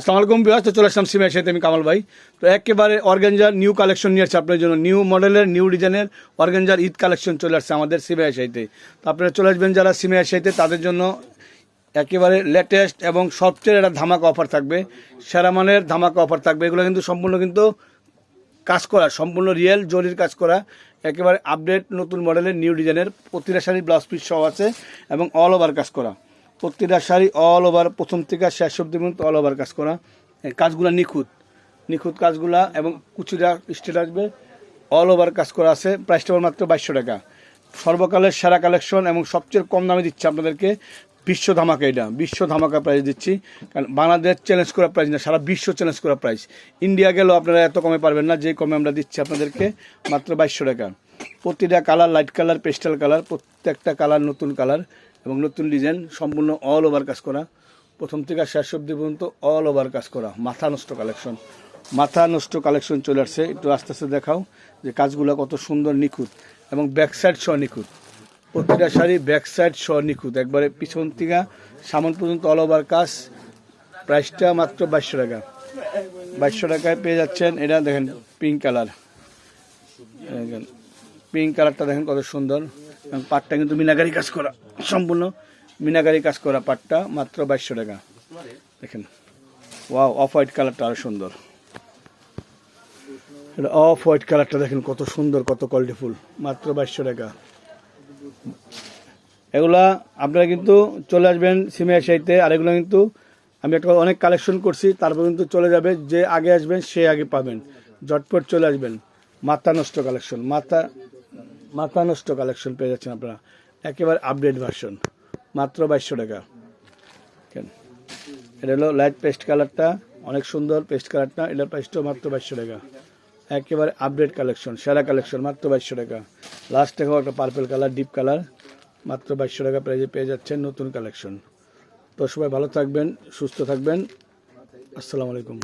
আসসালামু আলাইকুম বিহার তো চলে আসলাম সিমের সাথে আমি কামাল ভাই। তো একেবারে অর্গানজার নিউ কালেকশন নিয়ে আসছে আপনার জন্য। নিউ মডেলের নিউ ডিজাইনের অর্গানজার ঈদ কালেকশন চলে আসছে আমাদের সিমের সাইতে তো আপনারা চলে আসবেন যারা সিমের সাইতে তাদের জন্য একেবারে লেটেস্ট এবং সবচেয়ে একটা ধামাকা অফার থাকবে। সেরা মানের ধামাকা অফার থাকবে। এগুলো কিন্তু সম্পূর্ণ কিন্তু কাজ করা, সম্পূর্ণ রিয়েল জরির কাজ করা। একেবারে আপডেট নতুন মডেলের নিউ ডিজাইনের প্রতিটা ব্লাউজ পিস সহ আছে এবং অল ওভার কাজ করা। প্রতিটা শাড়ি অল ওভার প্রথম থেকে শেষ অব্দি পর্যন্ত অল ওভার কাজ করা। কাজগুলা নিখুঁত। নিখুঁত কাজগুলা এবং কুচিরা স্টেট আসবে অল ওভার কাজ করা আছে। প্রাইসটা মাত্র বাইশশো টাকা। সর্বকালের সেরা কালেকশন এবং সবচেয়ে কম দামে দিচ্ছে আপনাদেরকে বিশ্ব ধামাকা এটা। বিশ্ব ধামাকা প্রাইস দিচ্ছি। কারণ বাংলাদেশ চ্যালেঞ্জ করা প্রাইস না, সারা বিশ্ব চ্যালেঞ্জ করা প্রাইস ইন্ডিয়া গেলেও আপনারা এত কমে পারবেন না, যে কমে আমরা দিচ্ছি আপনাদেরকে মাত্র বাইশশো টাকা। প্রতিটা colour light colour pastel colour প্রত্যেকটা কালার নতুন কালার এবং নতুন ডিজাইন সম্পূর্ণ অল ওভার কাজ করা। প্রথম থেকে শেষ অব্দি পর্যন্ত অল ওভার কাজ করা। মাথা নষ্ট কালেকশন মাথা নষ্ট কালেকশন চলে আসছে। একটু আস্তে আস্তে দেখাও যে কাজগুলো কত সুন্দর নিখুঁত এবং ব্যাক সাইড সহ নিখুঁত। প্রতিটা শাড়ি ব্যাক সাইড সহ নিখুঁত। একবারে পিছন থেকে সামন পর্যন্ত অল ওভার কাজ। প্রাইসটা মাত্র বাইশশো টাকা। বাইশশো টাকায় পেয়ে যাচ্ছেন। এটা দেখেন পিঙ্ক কালার পিঙ্ক কালারটা দেখেন কত সুন্দর। এবং পাটটা কিন্তু মিনাকারি কাজ করা, সম্পূর্ণ মিনাকারি কাজ করা পাটটা মাত্র বাইশশো টাকা। দেখেন, ওয়াও, অফ হোয়াইট কালারটা আরও সুন্দর। এটা অফ হোয়াইট কালারটা দেখেন কত সুন্দর, কত কোয়ালিটিফুল মাত্র বাইশশো টাকা। এগুলা আপনারা কিন্তু চলে আসবেন সিমের সাইতে আর এগুলো কিন্তু আমি একটা অনেক কালেকশন করছি, তারপর কিন্তু চলে যাবে, যে আগে আসবেন সে আগে পাবেন। জটপট চলে আসবেন। মাথা নষ্ট কালেকশন, মাথা মাথা নষ্ট কালেকশন পেয়ে যাচ্ছেন আপনারা। একেবারে আপডেট ভার্সন মাত্র বাইশশো টাকা। কেন? এটা হলো লাইট পেস্ট কালারটা অনেক সুন্দর পেস্ট কালারটা এটার প্রাইসটাও মাত্র বাইশশো টাকা। একেবারে আপডেট কালেকশন সেরা কালেকশন মাত্র বাইশশো টাকা। লাস্ট টাকাও একটা পার্পেল কালার ডিপ কালার মাত্র বাইশশো টাকা প্রাইজে পেয়ে যাচ্ছেন নতুন কালেকশন তো সবাই ভালো থাকবেন, সুস্থ থাকবেন। আসসালামু আলাইকুম।